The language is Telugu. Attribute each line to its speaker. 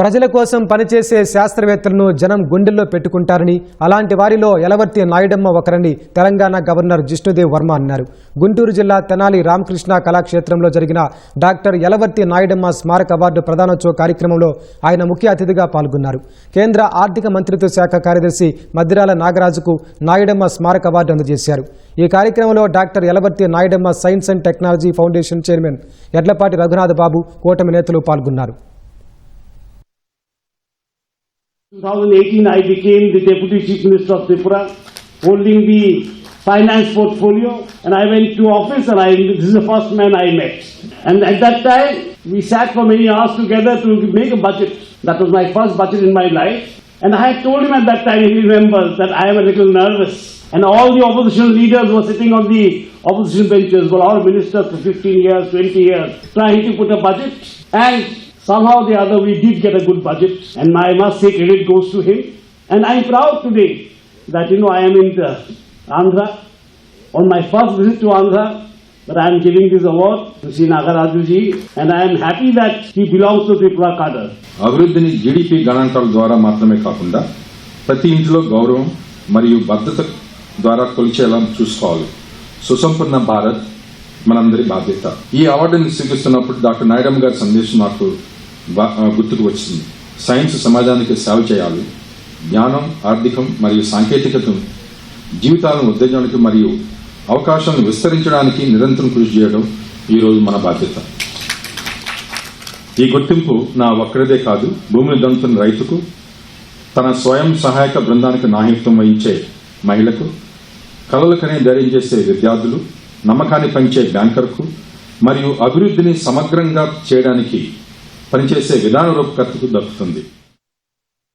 Speaker 1: ప్రజల కోసం పనిచేసే శాస్త్రవేత్తలను జనం గుండెల్లో పెట్టుకుంటారని అలాంటి వారిలో యలవర్తి నాయుడమ్మ ఒకరని తెలంగాణ గవర్నర్ జిష్ణుదేవ్ వర్మ అన్నారు. గుంటూరు జిల్లా తెనాలి రామకృష్ణ కళాక్షేత్రంలో జరిగిన డాక్టర్ యలవర్తి నాయుడమ్మ స్మారక అవార్డు ప్రదానోత్సవ కార్యక్రమంలో ఆయన ముఖ్య అతిథిగా పాల్గొన్నారు. కేంద్ర ఆర్థిక మంత్రిత్వ శాఖ కార్యదర్శి మద్దిరాల నాగరాజుకు నాయుడమ్మ స్మారక అవార్డు అందజేశారు. ఈ కార్యక్రమంలో doctor Yalavarthi Nayudamma science and technology foundation chairman Edlapati Raghunath Babu కూటమి నేతలు పాల్గొన్నారు.
Speaker 2: 2018, I became the Deputy Chief Minister of Tripura, holding the finance portfolio, and I went to office, and I, this is the first man I met. And at that time, we sat for many hours together to make a budget. That was my first budget in my life. And I had told him at that time, he remembers, that I am a little nervous. And all the opposition leaders were sitting on the opposition benches, were all ministers for 15 years, 20 years, trying to put a budget. And somehow or the other we did get a good budget and I must say credit goes to him and I'm proud today that you know I am in the Andhra on my first visit to Andhra but I am giving this award to Sri Nagaraju ji and I am happy that he belongs to Tripura cadre.
Speaker 3: అభివృద్ధిని జీడిపి గణాంకాల ద్వారా మాత్రమే కాకుండా ప్రతి ఇంటిలో గౌరవం మరియు భద్రత ద్వారా కొలిచేలా చూసుకోవాలి సుసంపన్న భారత్ మనందరి బాధ్యత ఈ అవార్డుని స్వీకరిస్తున్నప్పుడు డాక్టర్ నాయుడమ్మ గారి సందేశం నాకు బా- ఆ, గుర్తుకు వచ్చింది. సైన్స్ సమాజానికి సేవ చేయాలి. జ్ఞానం ఆర్థికం మరియు సాంకేతికతను జీవితాలను ఉత్తేజానికి మరియు అవకాశాలను విస్తరించడానికి నిరంతరం కృషి చేయడం ఈరోజు మన బాధ్యత. ఈ గుర్తింపు నా ఒక్కరిదే కాదు భూమిని దంతున్న రైతుకు తన స్వయం సహాయక బృందానికి నాయకత్వం వహించే మహిళకు కలలు కనే ధైర్యం చేసే విద్యార్థులు నమ్మకాన్ని పంచే బ్యాంకర్కు మరియు అభివృద్ధిని సమగ్రంగా చేయడానికి పనిచేసే విధాన రూపకర్తకు దక్కుతుంది.